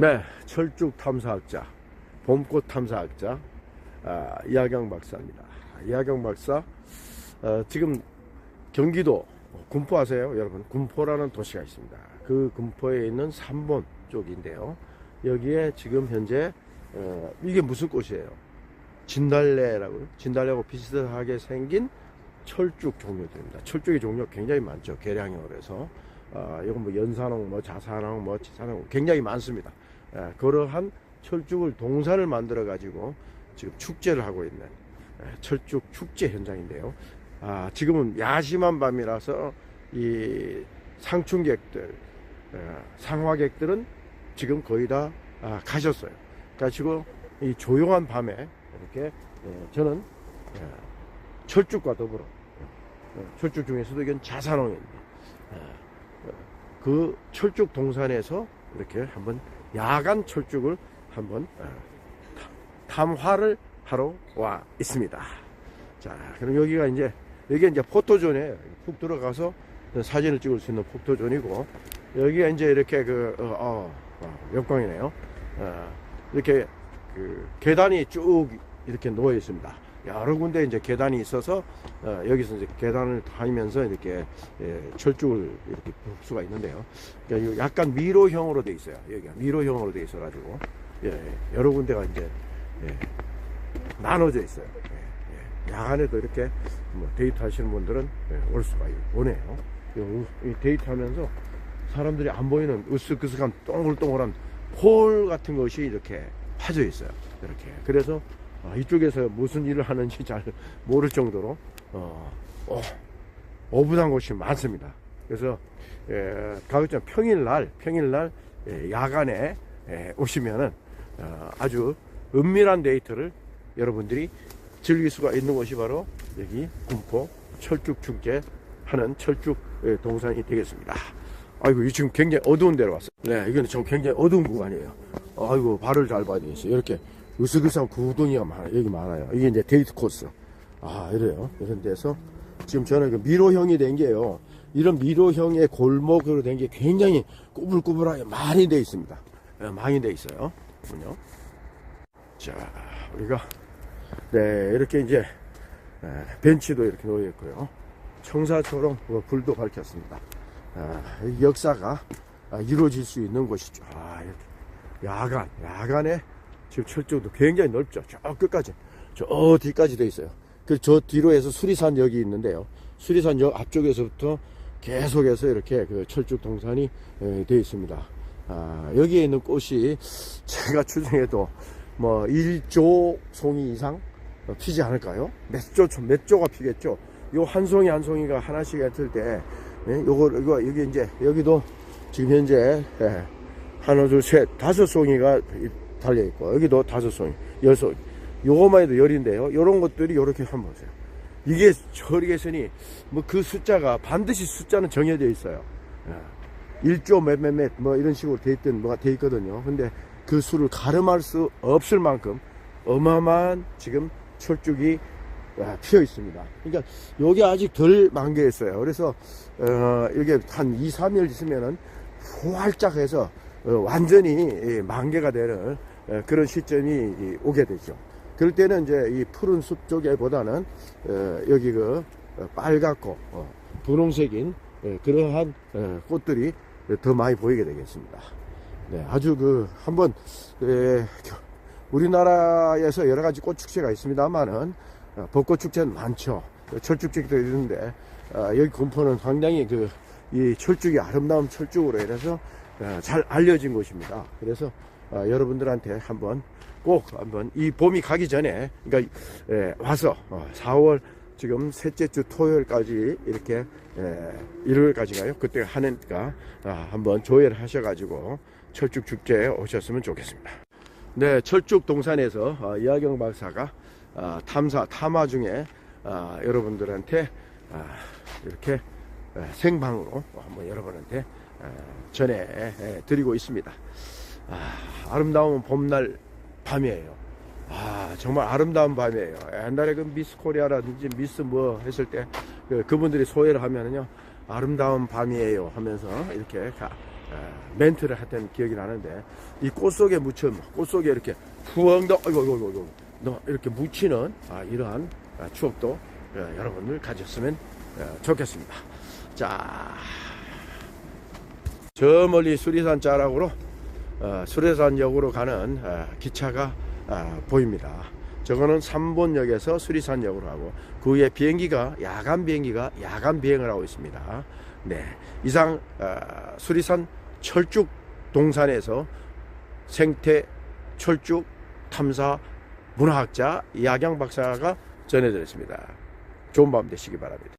네, 철쭉 탐사학자, 봄꽃 탐사학자 아, 이하경 박사입니다. 이하경 박사, 어, 지금 경기도 군포 아세요, 여러분? 군포라는 도시가 있습니다. 그 군포에 있는 삼본 쪽인데요. 여기에 지금 현재 어, 이게 무슨 꽃이에요? 진달래라고 진달래하고 비슷하게 생긴 철쭉 종류들입니다. 철쭉의 종류 굉장히 많죠. 계량형으로 해서 아, 이건 뭐 연산홍, 뭐 자산홍, 뭐 지산홍 굉장히 많습니다. 예, 그러한 철쭉을 동산을 만들어 가지고 지금 축제를 하고 있는 예, 철쭉 축제 현장인데요. 아, 지금은 야심한 밤이라서 이 상춘객들, 예, 상화객들은 지금 거의 다 아, 가셨어요. 가지고 이 조용한 밤에 이렇게 예, 저는 예, 철쭉과 더불어 예, 철쭉 중에서도 이건 자산홍입니다. 예, 그 철쭉 동산에서 이렇게 한번 야간 철쭉을 한번 어, 탐- 탐화를 하러 와 있습니다. 자, 그럼 여기가 이제 여기 이제 포토존이에요. 푹 들어가서 사진을 찍을 수 있는 포토존이고 여기가 이제 이렇게 그 어, 어, 어, 역광이네요. 어, 이렇게 그 계단이 쭉 이렇게 놓여 있습니다. 여러 군데 이제 계단이 있어서 어, 여기서 이제 계단을 다니면서 이렇게 예, 철쭉을 이렇게 볼 수가 있는데요. 그러니까 약간 미로형으로 돼 있어요. 여기가 미로형으로 돼 있어 가지고 예, 예, 여러 군데가 이제 예, 나눠져 있어요. 예, 예. 야간에도 이렇게 뭐 데이트 하시는 분들은 예, 올 수가 있- 오네요. 이 데이트 하면서 사람들이 안 보이는 으쓱으쓱한 동글동글한 홀 같은 것이 이렇게 파져 있어요. 이렇게. 그래서 아, 이쪽에서 무슨 일을 하는지 잘 모를 정도로 어, 어, 오분한 곳이 많습니다. 그래서 예, 가급적 평일날 평일날 예, 야간에 예, 오시면은 어, 아주 은밀한 데이트를 여러분들이 즐길 수가 있는 곳이 바로 여기 군포 철쭉 축제 하는 철쭉 예, 동산이 되겠습니다. 아이고 이 지금 굉장히 어두운 데로 왔어요. 네, 이거는 좀 굉장히 어두운 구간이에요. 아이고 발을 잘 봐야 되겠어요. 이렇게 으스그스한 구덩이가 많아 여기 많아요. 이게 이제 데이트 코스. 아 이래요. 이런 데서 지금 저는 그 미로형이 된 게요. 이런 미로형의 골목으로 된 게 굉장히 꾸불꾸불하게 많이 돼 있습니다. 예, 많이 돼 있어요. 보면요. 자, 우리가 네 이렇게 이제 예, 벤치도 이렇게 놓여 있고요. 청사처럼 뭐 불도 밝혔습니다. 아, 이 역사가 아, 이루어질 수 있는 곳이죠. 아, 야간, 야간에 지금 철쭉도 굉장히 넓죠. 저 끝까지, 저 뒤까지 돼 있어요. 그저 뒤로 해서 수리산 역이 있는데요. 수리산 역 앞쪽에서부터 계속해서 이렇게 그 철쭉 동산이 에, 되어 있습니다. 아, 여기에 있는 꽃이 제가 추정해도 뭐 1조 송이 이상 어, 피지 않을까요? 몇 조, 몇 조가 피겠죠? 요 한 송이 한 송이가 하나씩 했을 때, 예, 요거, 이거, 여기 이제, 여기도 지금 현재, 예, 하나, 둘, 셋, 다섯 송이가 달려있고, 여기도 다섯 송이, 열 송이. 요거만 해도 열인데요. 요런 것들이 요렇게 한번 보세요. 이게 저리겠으니, 뭐그 숫자가 반드시 숫자는 정해져 있어요. 예. 1조 몇몇몇 뭐 이런 식으로 돼 있던 뭐가 돼 있거든요. 근데 그 수를 가름할 수 없을 만큼 어마어마한 지금 철쭉이 아, 피어 있습니다. 그러니까 여기 아직 덜 만개했어요. 그래서 어, 이게 한 2, 3일 있으면은 활짝 해서 어, 완전히 이 만개가 되는 어, 그런 시점이 이 오게 되죠. 그럴 때는 이제 이 푸른 숲 쪽에 보다는 어, 여기 그 어, 빨갛고 어, 분홍색인 예, 그러한 어, 꽃들이 더 많이 보이게 되겠습니다. 네, 아주 그 한번 에, 겨- 우리나라에서 여러 가지 꽃 축제가 있습니다만은 어, 벚꽃 축제는 많죠. 철쭉 축제도 있는데 어, 여기 군포는 상당히 그 이 철쭉이 아름다운 철쭉으로 인해서 어, 잘 알려진 곳입니다. 그래서 어, 여러분들한테 한번 꼭 한번 이 봄이 가기 전에 그러니까 에, 와서 어, 4월 지금 셋째 주 토요일까지 이렇게 에, 일요일까지가요. 그때 하니까 아, 한번 조회를 하셔가지고 철쭉 축제에 오셨으면 좋겠습니다. 네, 철쭉 동산에서 어, 이하경 박사가 어, 탐사 탐화 중에 어, 여러분들한테 어, 이렇게 에, 생방으로 한번 여러분한테 어, 전해 에, 드리고 있습니다. 아, 아름다운 봄날 밤이에요. 아, 정말 아름다운 밤이에요. 옛날에 그 미스 코리아라든지 미스 뭐 했을 때 그, 그분들이 소개를 하면은요, 아름다운 밤이에요 하면서 이렇게 가- 어, 멘트를 했던 기억이 나는데 이 꽃 속에 묻혀 꽃 속에 이렇게 더 어이구 어이구 어이구 너 이렇게 묻히는 아, 이러한 아, 추억도 어, 여러분들 가졌으면 어, 좋겠습니다. 자, 저 멀리 수리산 자락으로 어, 수리산역으로 가는 어, 기차가 어, 보입니다. 저거는 3본역에서 수리산역으로 하고 그 위에 비행기가 야간 비행기가 야간 비행을 하고 있습니다. 네, 이상 어, 수리산 철쭉 동산에서 생태 철쭉 탐사 문화학자 이하경 박사가 전해드렸습니다. 좋은 밤 되시기 바랍니다.